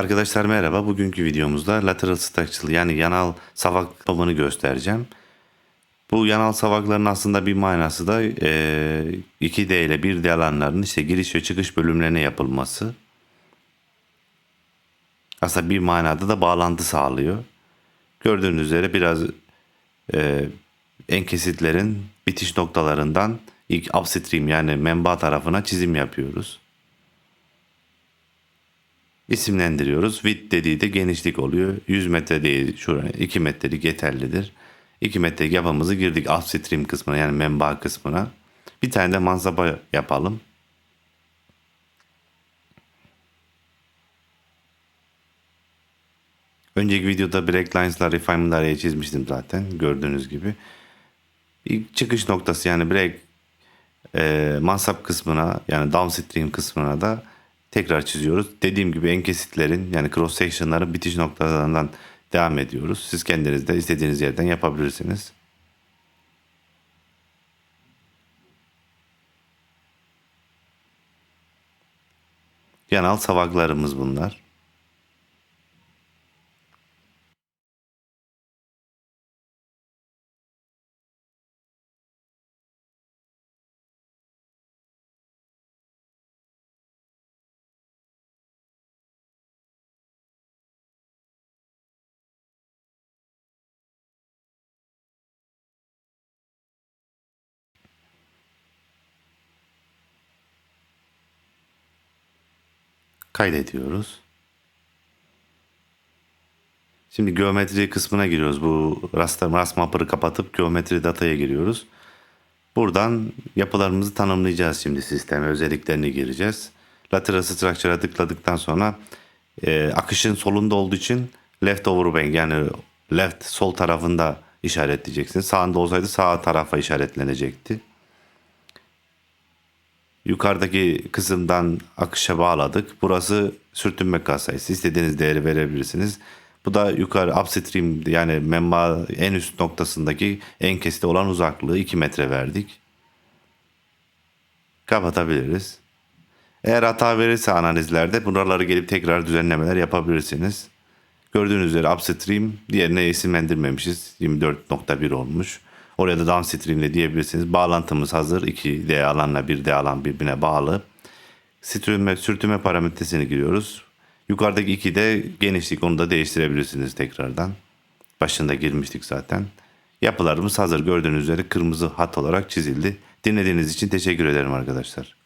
Arkadaşlar merhaba. Bugünkü videomuzda lateral structural yani yanal savak yapımını göstereceğim. Bu yanal savakların aslında bir manası da eee, 2D ile 1D alanların işte giriş ve çıkış bölümlerine yapılması. Aslında bir manada da bağlantı sağlıyor. Gördüğünüz üzere biraz eee en kesitlerin bitiş noktalarından ilk upstream yani menba tarafına çizim yapıyoruz isimlendiriyoruz. Width dediği de genişlik oluyor. 100 metre değil şuraya 2 metrelik yeterlidir. 2 metrelik yapımızı girdik upstream kısmına yani menba kısmına. Bir tane de mansaba yapalım. Önceki videoda break lines'lar, refinement'lar çizmiştim zaten gördüğünüz gibi. İlk çıkış noktası yani break e, mansap kısmına yani downstream kısmına da tekrar çiziyoruz. Dediğim gibi en kesitlerin yani cross section'ların bitiş noktalarından devam ediyoruz. Siz kendiniz de istediğiniz yerden yapabilirsiniz. Yanal savaklarımız bunlar. Kaydediyoruz. Şimdi geometri kısmına giriyoruz. Bu raster rast mapper'ı kapatıp geometri dataya giriyoruz. Buradan yapılarımızı tanımlayacağız şimdi sisteme. Özelliklerini gireceğiz. Lateral structure'a tıkladıktan sonra e, akışın solunda olduğu için left over bank yani left sol tarafında işaretleyeceksiniz. Sağında olsaydı sağ tarafa işaretlenecekti. Yukarıdaki kısımdan akışa bağladık. Burası sürtünme katsayısı. İstediğiniz değeri verebilirsiniz. Bu da yukarı upstream yani menba en üst noktasındaki en kesite olan uzaklığı 2 metre verdik. Kapatabiliriz. Eğer hata verirse analizlerde buraları gelip tekrar düzenlemeler yapabilirsiniz. Gördüğünüz üzere upstream diğerine isimlendirmemişiz. 24.1 olmuş. Oraya da downstream de diyebilirsiniz. Bağlantımız hazır. 2D alanla 1D alan birbirine bağlı. Sürtünme, sürtünme parametresini giriyoruz. Yukarıdaki 2D genişlik onu da değiştirebilirsiniz tekrardan. Başında girmiştik zaten. Yapılarımız hazır. Gördüğünüz üzere kırmızı hat olarak çizildi. Dinlediğiniz için teşekkür ederim arkadaşlar.